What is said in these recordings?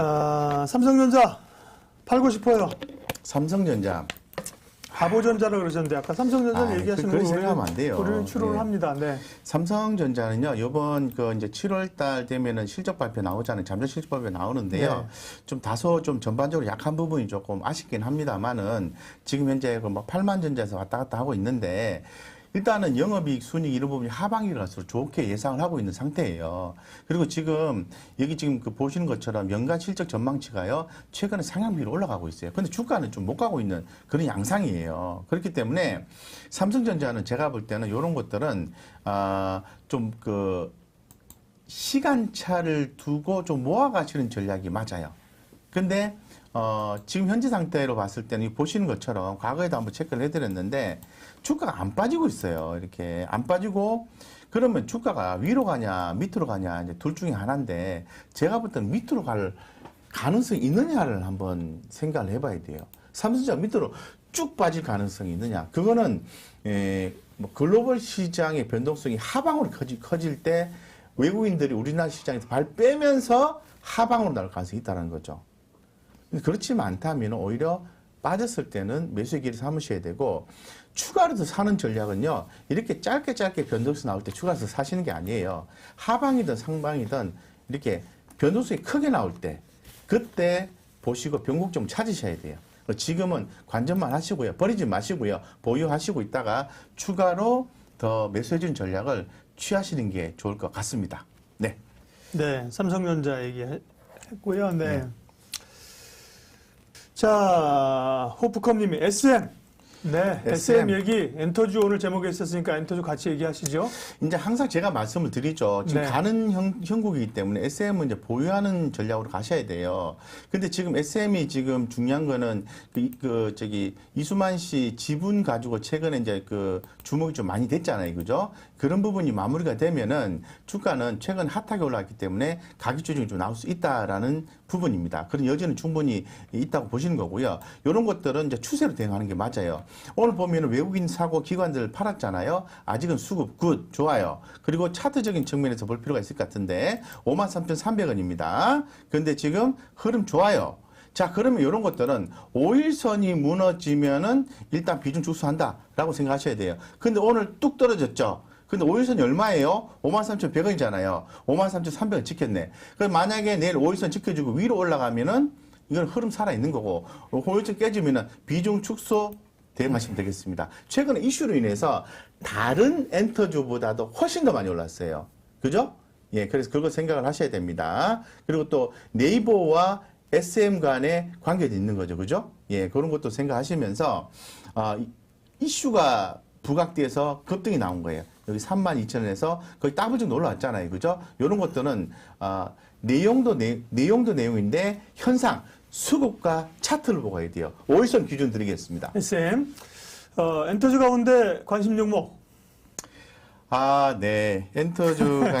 아, 삼성전자 팔고 싶어요. 삼성전자 바보전자라 그러셨는데 아까 삼성전자 아, 얘기하시는 그- 거 생각하면 안 돼요. 우리는 추론을 예. 합니다. 네. 삼성전자는요, 이번 그 이제 7월 달 되면은 실적 발표 나오잖아요. 잠정 실적 발표 나오는데요. 네. 좀 다소 좀 전반적으로 약한 부분이 조금 아쉽긴 합니다만은 지금 현재 그뭐 8만 전자에서 왔다 갔다 하고 있는데 일단은 영업이익 순익 이런 부분이 하반기라서 좋게 예상을 하고 있는 상태예요. 그리고 지금 여기 지금 그 보시는 것처럼 연간 실적 전망치가요 최근에 상향비로 올라가고 있어요. 근데 주가는 좀 못 가고 있는 그런 양상이에요. 그렇기 때문에 삼성전자는 제가 볼 때는 이런 것들은 아 좀그 시간차를 두고 좀 모아가시는 전략이 맞아요. 근데 어, 지금 현재 상태로 봤을 때는 이 보시는 것처럼 과거에도 한번 체크를 해드렸는데 주가가 안 빠지고 있어요. 이렇게 안 빠지고 그러면 주가가 위로 가냐 밑으로 가냐 이제 둘 중에 하나인데 제가 볼 때는 밑으로 갈 가능성이 있느냐를 한번 생각을 해봐야 돼요. 삼성전자 밑으로 쭉 빠질 가능성이 있느냐? 그거는 에, 뭐 글로벌 시장의 변동성이 하방으로 커지, 커질 때 외국인들이 우리나라 시장에서 발 빼면서 하방으로 나올 가능성이 있다는 거죠. 근데 그렇지만 않다면 오히려 빠졌을 때는 매수의 길을 삼으셔야 되고 추가로 더 사는 전략은요 이렇게 짧게 짧게 변동성 나올 때 추가로 더 사시는 게 아니에요 하방이든 상방이든 이렇게 변동성이 크게 나올 때 그때 보시고 변곡점 찾으셔야 돼요 지금은 관전만 하시고요 버리지 마시고요 보유하시고 있다가 추가로 더 매수해준 전략을 취하시는 게 좋을 것 같습니다 네. 네, 삼성전자 얘기했고요. 네. 자, 호프컴님이 SM. 네, SM. SM. 얘기 엔터주 오늘 제목에 있었으니까 엔터주 같이 얘기하시죠. 이제 항상 제가 말씀을 드리죠. 지금 네. 가는 형, 형국이기 때문에 SM은 이제 보유하는 전략으로 가셔야 돼요. 근데 지금 SM이 지금 중요한 거는 그, 그 저기 이수만 씨 지분 가지고 최근에 이제 그 주목이 좀 많이 됐잖아요. 그죠? 그런 부분이 마무리가 되면은 주가는 최근 핫하게 올라왔기 때문에 가격 조정이 좀 나올 수 있다라는 부분입니다. 그런 여지는 충분히 있다고 보시는 거고요. 이런 것들은 이제 추세로 대응하는 게 맞아요. 오늘 보면은 외국인 사고 기관들 팔았잖아요. 아직은 수급 굿 좋아요. 그리고 차트적인 측면에서 볼 필요가 있을 것 같은데 53,300원입니다. 근데 지금 흐름 좋아요. 자, 그러면 이런 것들은 5일선이 무너지면은 일단 비중 축소한다 라고 생각하셔야 돼요. 근데 오늘 뚝 떨어졌죠. 근데 5일선이 얼마예요? 53,100원이잖아요. 53,300원 지켰네. 그럼 만약에 내일 5일선 지켜주고 위로 올라가면은 이건 흐름 살아있는 거고 5일선 깨지면은 비중 축소 대응하시면 되겠습니다. 최근에 이슈로 인해서 다른 엔터주보다도 훨씬 더 많이 올랐어요. 그죠? 예, 그래서 그걸 생각을 하셔야 됩니다. 그리고 또 네이버와 SM 간의 관계도 있는 거죠. 그죠? 예, 그런 것도 생각하시면서, 아, 이- 이슈가 부각돼서 급등이 나온 거예요. 여기 32,000원에서 거의 더블 정도 올라왔잖아요. 그죠? 이런 것들은, 아, 내용도 내, 내용도 내용인데 현상, 수급과 차트를 보고 해야 돼요. 5일선 기준 드리겠습니다. SM. 어, 엔터주 가운데 관심 종목. 아, 네. 엔터주가,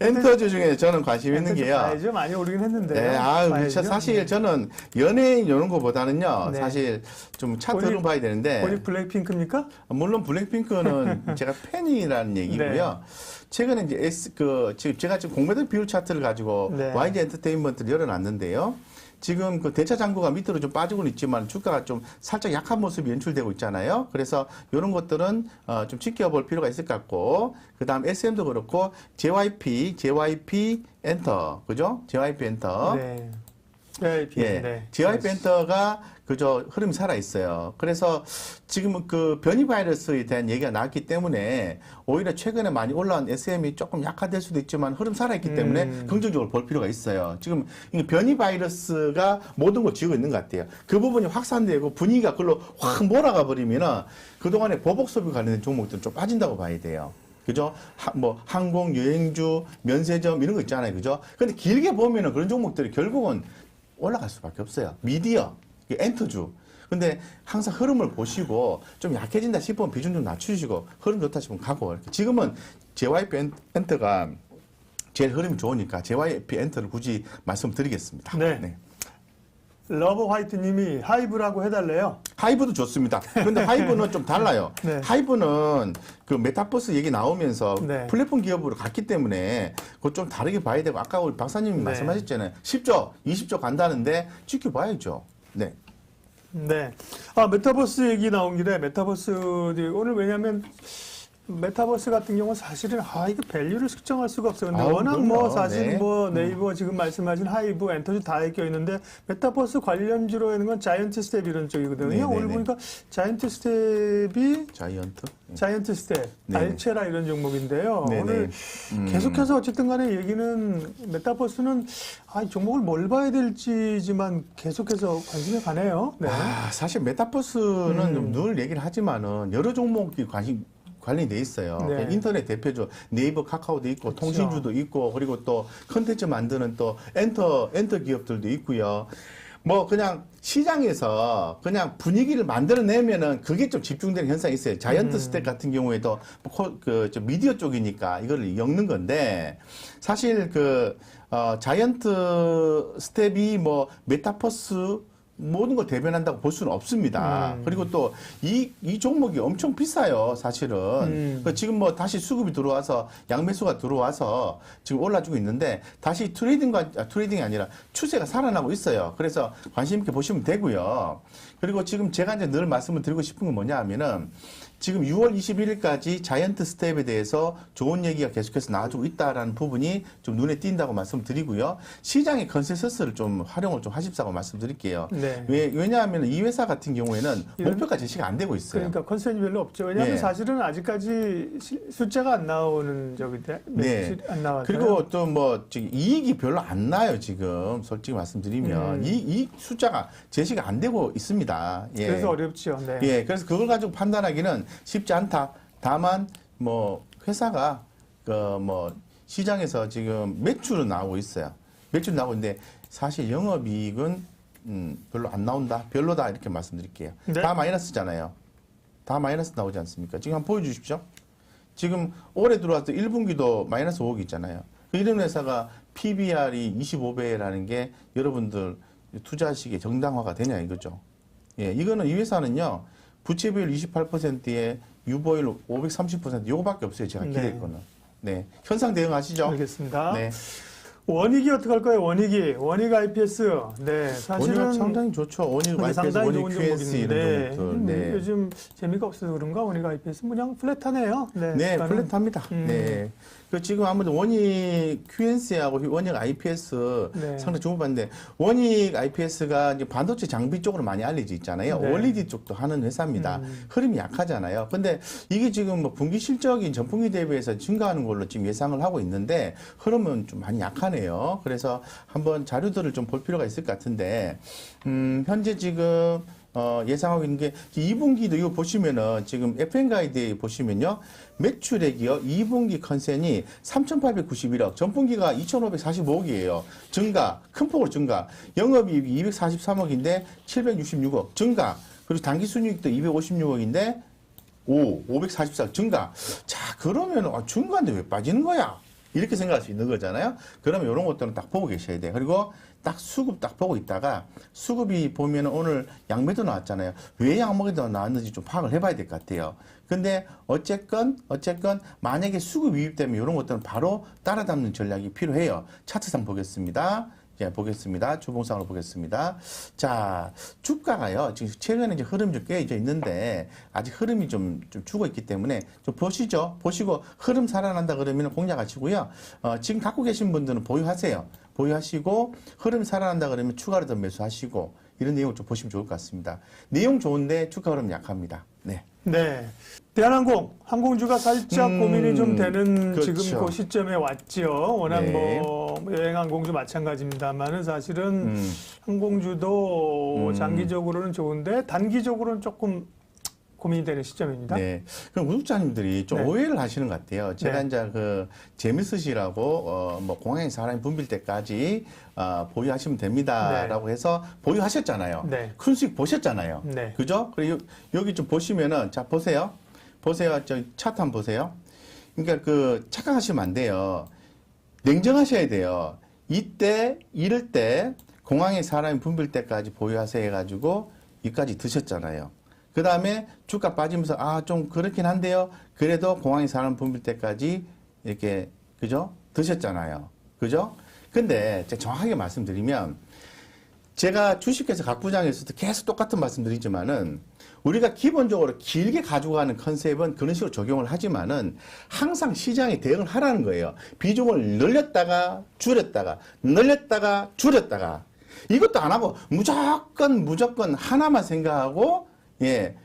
엔터주 중에 저는 관심 있는 엔터주 게요. 봐야죠. 많이 오르긴 했는데. 네, 아, 봐야죠. 사실 저는 연예인 이런 거보다는요, 네. 사실 좀 차트를 봐야 되는데, 본인 블랙핑크입니까? 물론 블랙핑크는 제가 팬이라는 얘기고요. 최근에 이제 S, 그, 지금 제가 지금 공매도 비율 차트를 가지고 네. YG 엔터테인먼트를 열어놨는데요. 지금 그 대차 잔고가 밑으로 좀 빠지고는 있지만 주가가 좀 살짝 약한 모습이 연출되고 있잖아요. 그래서 이런 것들은 어, 좀 지켜볼 필요가 있을 것 같고, 그 다음 SM도 그렇고, JYP, JYP 엔터, 그죠? JYP 엔터. 네. 네, 예, 네. JYP 엔터가 그저 흐름이 살아 있어요. 그래서 지금은 그 변이 바이러스에 대한 얘기가 나왔기 때문에 오히려 최근에 많이 올라온 SM이 조금 약화될 수도 있지만 흐름 살아 있기 때문에 음. 긍정적으로 볼 필요가 있어요. 지금 이 변이 바이러스가 모든 걸 쥐고 있는 것 같아요. 그 부분이 확산되고 분위기가 그걸로 확 몰아가 버리면은 그동안에 보복 소비 관련된 종목들은 좀 빠진다고 봐야 돼요. 그죠? 하- 뭐 항공, 여행주, 면세점 이런 거 있잖아요. 그죠? 근데 길게 보면은 그런 종목들이 결국은 올라갈 수밖에 없어요. 미디어, 엔터주. 근데 항상 흐름을 보시고 좀 약해진다 싶으면 비중 좀 낮추시고 흐름 좋다 싶으면 가고. 지금은 JYP 엔- 엔터가 제일 흐름이 좋으니까 JYP 엔터를 굳이 말씀드리겠습니다. 네. 러브 화이트 님이 하이브라고 해달래요. 하이브도 좋습니다. 그런데 하이브는 좀 달라요. 네. 하이브는 그 메타버스 얘기 나오면서 네. 플랫폼 기업으로 갔기 때문에 그거 좀 다르게 봐야 되고 아까 우리 박사님이 네. 말씀하셨잖아요. 10조, 20조 간다는데 지켜봐야죠. 네. 네. 아, 메타버스 얘기 나온 길에 메타버스 오늘 왜냐면 메타버스 같은 경우는 사실은 아 이거 밸류를 측정할 수가 없어요. 근데 아우, 워낙 뭐 그럼요. 사실 네. 뭐 네이버 지금 말씀하신 하이브, 엔터지 다껴 있는데 메타버스 관련주로 하는 건 자이언트 스텝 이런 쪽이거든요. 네, 네, 오늘 네. 보니까 자이언트 스텝이 자이언트. 네. 자이언트 스텝, 네. 알체라 이런 종목인데요. 네, 오늘 네. 음. 계속해서 어쨌든 간에 얘기는 메타버스는 아, 이 종목을 뭘 봐야 될지지만 계속해서 관심이 가네요. 네. 아, 사실 메타버스는 음. 늘 얘기를 하지만은 여러 종목이 관심 관련이 돼 있어요. 네. 그러니까 인터넷 대표죠. 네이버, 카카오도 있고, 그렇죠. 통신주도 있고, 그리고 또 컨텐츠 만드는 또 엔터 엔터 기업들도 있고요. 뭐 그냥 시장에서 그냥 분위기를 만들어내면은 그게 좀 집중되는 현상이 있어요. 자이언트 음. 스택 같은 경우에도 그저 미디어 쪽이니까 이거를 엮는 건데 사실 그 어, 자이언트 스텝이 뭐 메타버스 모든 걸 대변한다고 볼 수는 없습니다. 음. 그리고 또 이 이 종목이 엄청 비싸요, 사실은. 음. 그 지금 뭐 다시 수급이 들어와서 양매수가 들어와서 지금 올라주고 있는데 다시 트레이딩과 아, 트레이딩이 아니라 추세가 살아나고 있어요. 그래서 관심 있게 보시면 되고요. 그리고 지금 제가 이제 늘 말씀을 드리고 싶은 건 뭐냐 하면은 지금 6월 21일까지 자이언트 스텝에 대해서 좋은 얘기가 계속해서 나와주고 있다라는 부분이 좀 눈에 띈다고 말씀드리고요. 시장의 컨센서스를 좀 활용을 좀 하십사고 말씀드릴게요. 네. 왜, 왜냐하면 이 회사 같은 경우에는 이런- 목표가 제시가 안 되고 있어요. 그러니까 컨셉이 별로 없죠. 왜냐하면 예. 사실은 아직까지 시- 숫자가 안 나오는 적인데 네. 안 나와서 그리고 또 뭐 이익이 별로 안 나요 지금 솔직히 말씀드리면 음. 이, 이 숫자가 제시가 안 되고 있습니다. 예. 그래서 어렵죠. 네. 예, 그래서 그걸 가지고 판단하기는 쉽지 않다. 다만 뭐 회사가 그 뭐 시장에서 지금 매출은 나오고 있어요. 매출 나오고 있는데 사실 영업이익은 음, 별로 안 나온다. 별로다 이렇게 말씀드릴게요. 네. 다 마이너스잖아요. 다 마이너스 나오지 않습니까? 지금 한번 보여주십시오. 지금 올해 들어와서 1분기도 마이너스 5억 있잖아요. 그 이런 회사가 PBR이 25배라는 게 여러분들 투자식의 정당화가 되냐 이거죠. 예, 이거는 이 회사는요. 부채 비율 28%에 유보율 530% 요거밖에 없어요. 제가 네. 기대했거는. 네. 현상 대응하시죠? 알겠습니다. 네. 원익이 어떻게 할 거예요? 원익이 원익 IPS. 네, 사실은 상당히 좋죠. 원익 IPS, 상당히 원익 좋은 QS 이런 종목인데 종목들. 음, 네. 요즘 재미가 없어서 그런가 원익 IPS 그냥 플랫하네요. 네, 네. 플랫합니다. 음. 네. 그 지금 아무래도 원익 QNC하고 원익 IPS 네. 상당히 주목받는데 원익 IPS가 이제 반도체 장비 쪽으로 많이 알려져 있잖아요. 네. OLED 쪽도 하는 회사입니다. 음. 흐름이 약하잖아요. 근데 이게 지금 뭐 분기 실적이 전분기 대비해서 증가하는 걸로 지금 예상을 하고 있는데 흐름은 좀 많이 약하네요. 그래서 한번 자료들을 좀 볼 필요가 있을 것 같은데 음, 현재 지금 어, 예상하고 있는 게 2분기도 이거 보시면은 지금 FN 가이드에 보시면요. 매출액이요. 2분기 컨센이 3,891억, 전분기가 2,545억이에요. 증가, 큰 폭으로 증가. 영업이익이 243억인데 766억 증가. 그리고 단기 순이익도 256억인데 5, 544억 증가. 자, 그러면 아, 증가인데 왜 빠지는 거야? 이렇게 생각할 수 있는 거잖아요. 그러면 이런 것들은 딱 보고 계셔야 돼요. 그리고 딱 수급 딱 보고 있다가 수급이 보면 오늘 양매도 나왔잖아요. 왜 양매도 나왔는지 좀 파악을 해봐야 될 것 같아요. 근데 어쨌건 어쨌건 만약에 수급 유입되면 이런 것들은 바로 따라잡는 전략이 필요해요. 차트상 보겠습니다. 예, 보겠습니다. 주봉상으로 보겠습니다. 자, 주가가요. 지금 최근에 이제 흐름이 좀 깨져 있는데 아직 흐름이 좀, 좀 죽어 있기 때문에 좀 보시죠. 보시고 흐름 살아난다 그러면 공략하시고요. 어, 지금 갖고 계신 분들은 보유하세요. 보유하시고 흐름 살아난다 그러면 추가로 더 매수하시고 이런 내용을 좀 보시면 좋을 것 같습니다. 내용 좋은데 주가 흐름 약합니다. 네. 네. 대한항공 항공주가 살짝 음, 고민이 좀 되는 그렇죠. 지금 그 시점에 왔죠. 워낙 네. 뭐 여행 항공주 마찬가지입니다만은 사실은 음, 항공주도 음. 장기적으로는 좋은데 단기적으로는 조금 고민이 되는 시점입니다. 네. 그럼 구독자님들이 좀 네. 오해를 하시는 것 같아요. 제가 네. 이제 그 재밌으시라고 어, 뭐 공항에 사람이 붐빌 때까지 어, 보유하시면 됩니다라고 해서 보유하셨잖아요. 네. 큰 수익 보셨잖아요. 네. 그죠? 그리고 여기 좀 보시면은 자 보세요. 보세요. 저 차트 한번 보세요. 그러니까 그 착각하시면 안 돼요. 냉정하셔야 돼요. 이때 이럴 때 공항에 사람이 붐빌 때까지 보유하세요 해가지고 이까지 드셨잖아요. 그 다음에 주가 빠지면서 아 좀 그렇긴 한데요. 그래도 공항에 사람 붐빌 때까지 이렇게 그죠 드셨잖아요. 그죠? 근데 제가 정확하게 말씀드리면 제가 주식회사 각 부장에서도 계속 똑같은 말씀드리지만은 우리가 기본적으로 길게 가지고 가는 컨셉은 그런 식으로 적용을 하지만은 항상 시장에 대응을 하라는 거예요. 비중을 늘렸다가 줄였다가 늘렸다가 줄였다가 이것도 안 하고 무조건 무조건 하나만 생각하고 예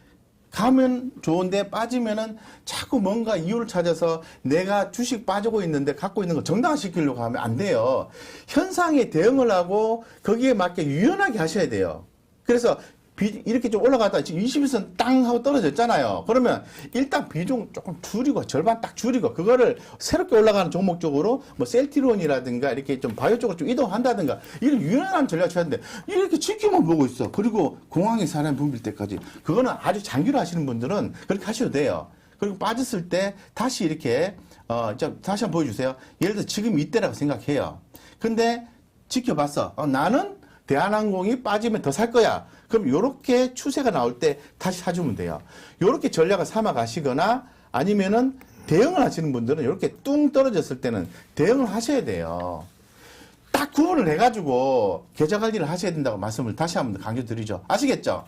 가면 좋은데 빠지면은 자꾸 뭔가 이유를 찾아서 내가 주식 빠지고 있는데 갖고 있는 거 정당화시키려고 하면 안 돼요. 현상에 대응을 하고 거기에 맞게 유연하게 하셔야 돼요. 그래서 비- 이렇게 좀 올라갔다 지금 21선 땅 하고 떨어졌잖아요. 그러면 일단 비중 조금 줄이고 절반 딱 줄이고 그거를 새롭게 올라가는 종목 쪽으로 뭐 셀티론이라든가 이렇게 좀 바이오 쪽으로 좀 이동한다든가 이런 유연한 전략 되는데 이렇게 지켜만 보고 있어. 그리고 공항에 사람 붐빌 때까지 그거는 아주 장기로 하시는 분들은 그렇게 하셔도 돼요. 그리고 빠졌을 때 다시 이렇게 어, 자, 다시 한번 보여주세요. 예를 들어 지금 이때라고 생각해요. 근데 지켜봤어. 어, 나는 대한항공이 빠지면 더 살 거야. 그럼 요렇게 추세가 나올 때 다시 사주면 돼요. 요렇게 전략을 삼아 가시거나 아니면은 대응을 하시는 분들은 요렇게 뚱 떨어졌을 때는 대응을 하셔야 돼요. 딱 구분을 해가지고 계좌 관리를 하셔야 된다고 말씀을 다시 한번 더 강조드리죠. 아시겠죠?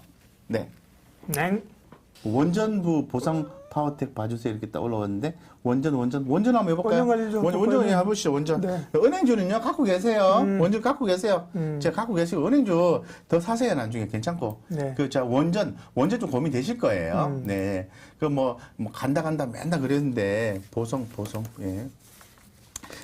네. 냉. 원전부 보상 파워텍 봐주세요 이렇게 딱 올라왔는데 원전 원전 원전 한번 해볼까요? 원전 관리 좀 원전, 원전 볼까요? 해보시죠 원전 네. 은행주는요 갖고 계세요 음. 원전 갖고 계세요 음. 제가 갖고 계시고 은행주 더 사세요 나중에 괜찮고 네. 그자 원전 원전 좀 고민 되실 거예요 음. 네 그 뭐 뭐 간다 간다 맨날 그랬는데 보성 보성 예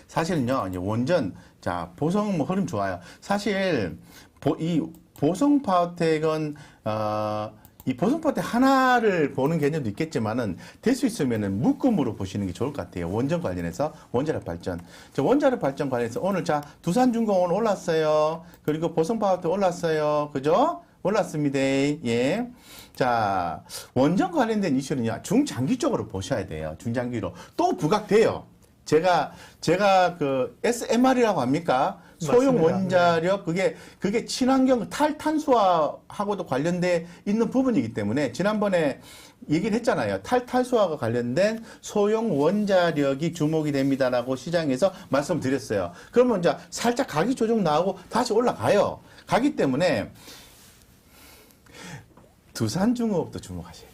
사실은요, 이제 원전, 자, 보성 뭐 흐름 좋아요. 사실, 보, 이 보성 파워텍은, 어, 이 파워텍 하나를 보는 개념도 있겠지만은, 될 수 있으면은 묶음으로 보시는 게 좋을 것 같아요. 원전 관련해서, 원자력 발전. 저 원자력 발전 관련해서 오늘 자, 두산 중공은 올랐어요. 그리고 보성 파워텍 올랐어요. 그죠? 올랐습니다. 예. 자, 원전 관련된 이슈는요, 중장기 쪽으로 보셔야 돼요. 중장기로. 또 부각돼요. 제가 제가 그 SMR이라고 합니까? 소형. 원자력 그게 그게 친환경 탈탄소화하고도 관련돼 있는 부분이기 때문에 지난번에 얘기를 했잖아요. 탈탄소화가 관련된 소형 원자력이 주목이 됩니다라고 시장에서 말씀드렸어요. 그러면 이제 살짝 가격 조정 나오고 다시 올라가요. 가기 때문에 두산중업도 주목하셔야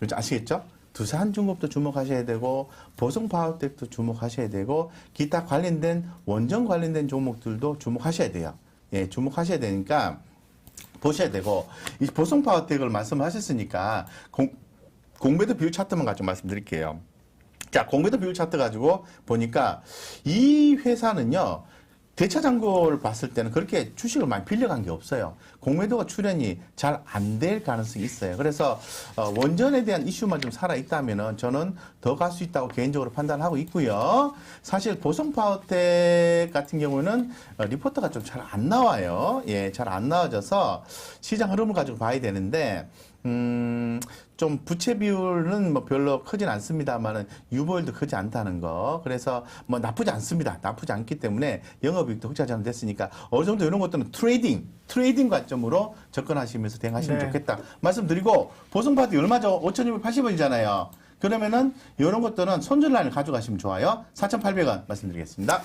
돼요. 아시겠죠? 두산중업도 주목하셔야 되고 보성파워텍도 주목하셔야 되고 기타 관련된 원전 관련된 종목들도 주목하셔야 돼요. 예, 주목하셔야 되니까 보셔야 되고 이 보성파워텍을 말씀하셨으니까 공, 공매도 비율 차트만 가지고 말씀드릴게요. 자, 공매도 비율 차트 가지고 보니까 이 회사는요. 대차 잔고를 봤을 때는 그렇게 주식을 많이 빌려간 게 없어요. 공매도가 출현이 잘 안 될 가능성이 있어요. 그래서 어, 원전에 대한 이슈만 좀 살아 있다면은 저는 더 갈 수 있다고 개인적으로 판단하고 있고요. 사실 보성 파워텍 같은 경우는 어, 리포터가 좀 잘 안 나와요. 예, 잘 안 나와져서 시장 흐름을 가지고 봐야 되는데 음, 좀 부채 비율은 뭐 별로 크진 않습니다만은 유보율도 크지 않다는 거. 그래서 뭐 나쁘지 않습니다. 나쁘지 않기 때문에 영업이익도 흑자 전환 됐으니까 어느 정도 이런 것들은 트레이딩, 트레이딩 관점으로 접근하시면서 대응하시면 네. 좋겠다. 말씀드리고 보성파트 얼마죠? 5,280원이잖아요. 그러면은 이런 것들은 손절 라인을 가져가시면 좋아요. 4,800원 말씀드리겠습니다.